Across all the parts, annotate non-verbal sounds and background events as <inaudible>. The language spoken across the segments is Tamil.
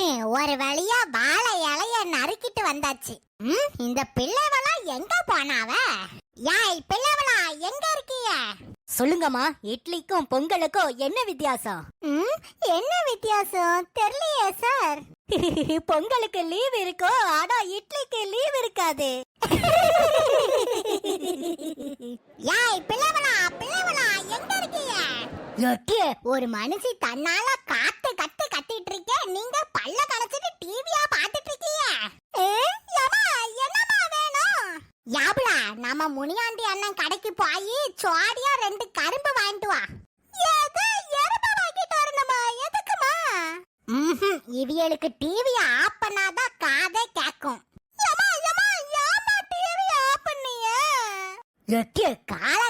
<laughs> ஒரு வழியா வாழை இலைய நறுக்கிட்டு வந்தாச்சு. ம், இந்த பிள்ளைவெல்லாம் எங்க போனாவ? யாய் பிள்ளைவளா எங்க இருக்கீங்க சொல்லுங்கம்மா இட்லிக்கும் பொங்கலுக்கும் என்ன வித்தியாசம்? ம், என்ன வித்தியாசம்? தெரியலையே சார். <laughs> பொங்கலுக்கு லீவ் இருக்கும் ஆனா இட்லிக்கு லீவ் இருக்காது. <laughs> யாய் பிள்ளைவளா பிள்ளைவளா எங்க இருக்கீங்க எட்டு ஒரு மனுஷி தன்னால காத்து கத்து கத்திட்டு இருக்க நீங்க பல்ல கணச்சிட்டு டிவியா பாத்துட்டு இருக்கீங்க என்னம்மா வேணும்? யாபுலா நம்ம முனியாண்டி அண்ணன் கடைக்கு போய் சுவாடியா ரெண்டு கரும்பு வாங்கிட்டு வா. வாங்கிட்டு வரணுமா? எதுக்குமா? இவியலுக்கு டிவியை ஆஃப் பண்ணாதான் காதே கேக்கும். காலை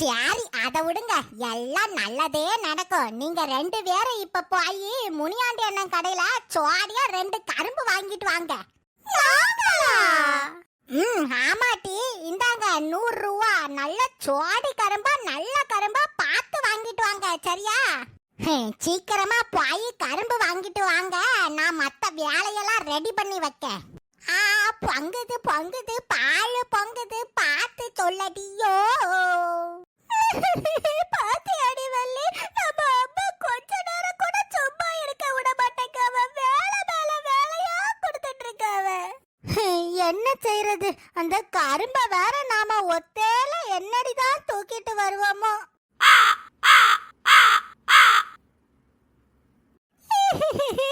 சரி அதை விடுங்க. எல்லாம் நல்லதே நடக்கும். நீங்க ரெண்டு பேரும் இப்ப போய் முனியாண்டி அண்ணன் கடையில சோடியா ரெண்டு கரும்பு வாங்கிட்டு வாங்க. ம் ஆமாட்டி இந்தாங்க நூறு ரூபா. நல்ல சோடி கரும்பா நல்ல கரும்பா பார்த்து வாங்கிட்டு வாங்க சரியா? சீக்கிரமா போய் கரும்பு வாங்கிட்டு வாங்க. நான் மத்த வேலையெல்லாம் ரெடி பண்ணி வைக்க ஆ பொங்குது பொங்குது பால் பொங்குது பார்த்து சொல்லடியோ. <laughs> பார்த்து அடி வள்ளி நம்ம அம்மா கொஞ்ச நேரம் கூட சும்மா இருக்க விட மாட்டேங்காவ வேலை மேல வேலையா கொடுத்துட்டு இருக்காவ <laughs> என்ன செய்யறது அந்த கரும்ப வேற நாம ஒத்தேல என்னடிதான் தூக்கிட்டு வருவோமோ? <laughs>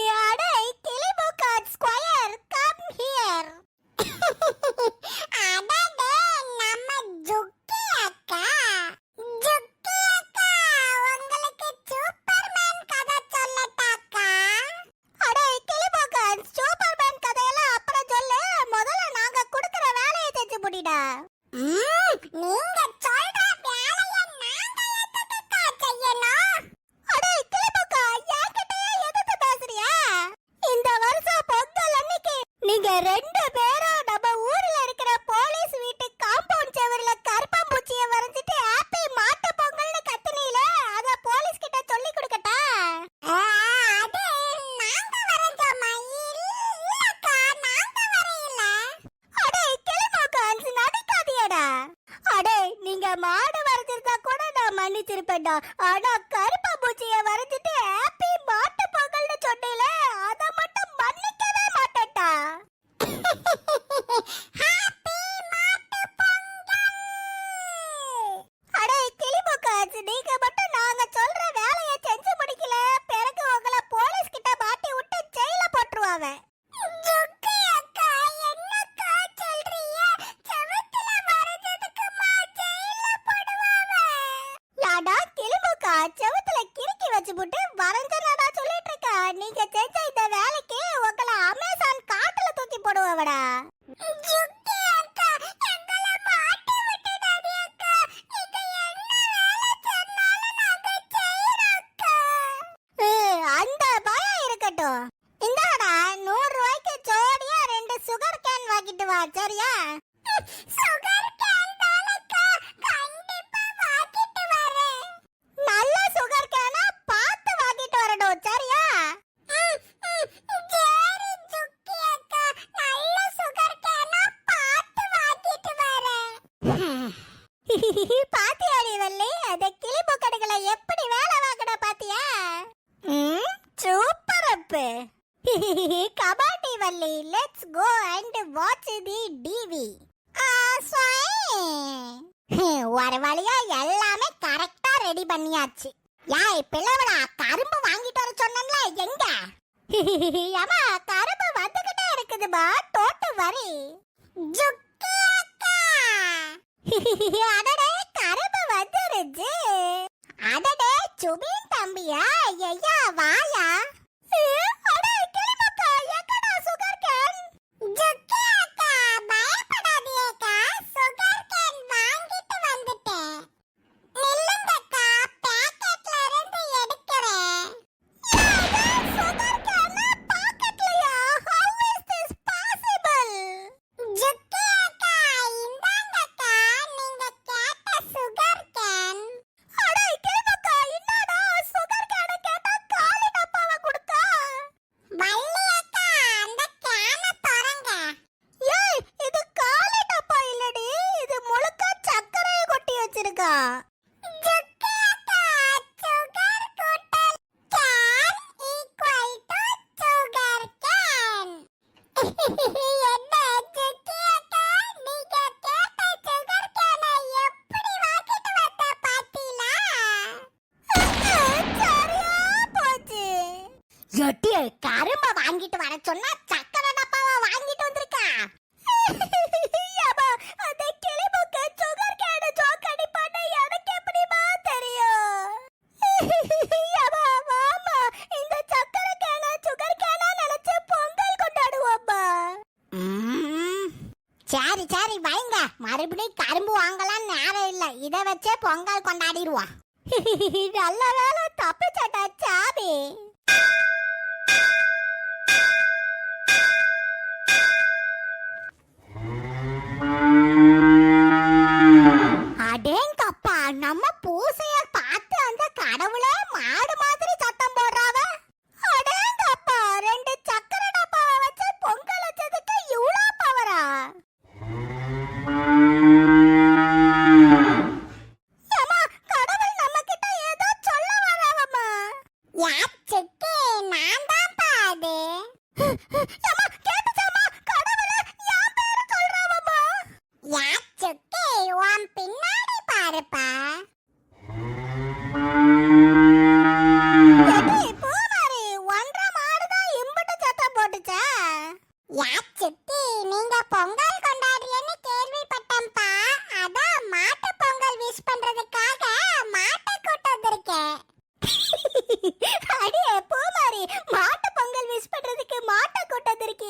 ரெண்டு பேரும் நம்ம ஊர்ல இருக்கிற போலீஸ் வீட்டு காம்பவுண்ட் செவர்ல கருப்பாம்பூச்சிய வரைஞ்சிட்டு ஹாப்பி மாட்டு பொங்கல்னு கத்துனீல? அத போலீஸ் கிட்ட சொல்லி கொடுக்கட்டா? அடே நீங்க மாடு வரைஞ்சிருந்தா கூட நான் மன்னிச்சிருப்பேன்டா. ஆனா போட்டு அந்த கிளிப்பு கடைகளை எப்படி வேலை வாங்கின பாத்தியா? ம் super Appu. <laughs> Kabaddi Valli let's go and watch the TV ஒரு வழியா எல்லாமே கரெக்டா ரெடி பண்ணியாச்சு. யாய் பிளவடா கரும்பு வாங்கிட்டு வர சொன்னேன்ல எங்க? <laughs> அம்மா கரும்பு வந்துகிட்டே இருக்குதுமா தோட்டு வரி. சுக்கி <laughs> அடடே அடடே சுபின் தம்பியா ஐயா வா. 啦！சரி சரி வைங்க. மறுபடியும் கரும்பு வாங்கலாம் நேரம் இல்ல. இத வச்சே பொங்கல் கொண்டாடிடுவோம். <laughs> நல்ல வேளை தப்பிச்சட்டா சாமி. அடேங்கப்பா நம்ம பூசைய யாச்சுக்கு நான் தான் பாது ஏம்மா, கேட்டுச்சாம்மா? கடவுளே என் பேரை சொல்றாவம்மா. யாச்சுக்கு உன் பின்னாடி பாருப்பா ஏடி, பூமாரி, ஒன்றரை மாடுதான் சத்தம் போட்டுச்சா? நீங்க பொங்கல் 蝶，